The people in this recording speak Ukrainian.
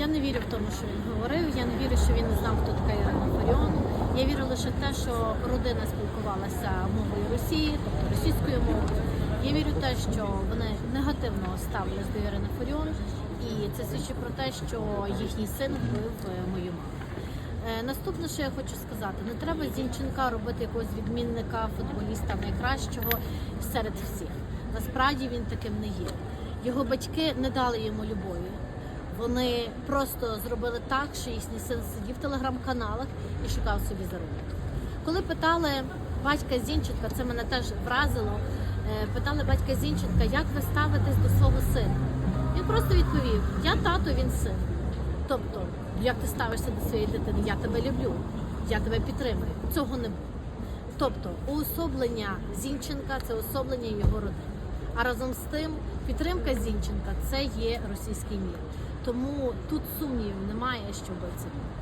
Я не вірю в тому, що він говорив. Я не вірю, що він не знав, хто така Ірина Фаріон. Я вірю лише в те, що родина спілкувалася мовою Росії, тобто російською мовою. Я вірю в те, що вони негативно ставились до Ірини Фаріон, і це свідчить про те, що їхній син вбив е, мою маму. Е, Наступне, що я хочу сказати, не треба Зінченка робити якогось відмінника, футболіста найкращого серед всіх. Насправді він таким не є. Його батьки не дали йому любові. Вони просто зробили так, що їхній син сидів в телеграм-каналах і шукав собі заробіток. Коли питали батька Зінченка, це мене теж вразило. е, Питали батька Зінченка, як ви ставитесь до свого сина? Він просто відповів: Я тато, він син. Тобто, як ти ставишся до своєї дитини, я тебе люблю, я тебе підтримую. Цього не було. Тобто, уособлення Зінченка це уособлення його родини. А разом з тим, підтримка Зінченка це є російський мір. Тому тут сумнівів немає, що це було.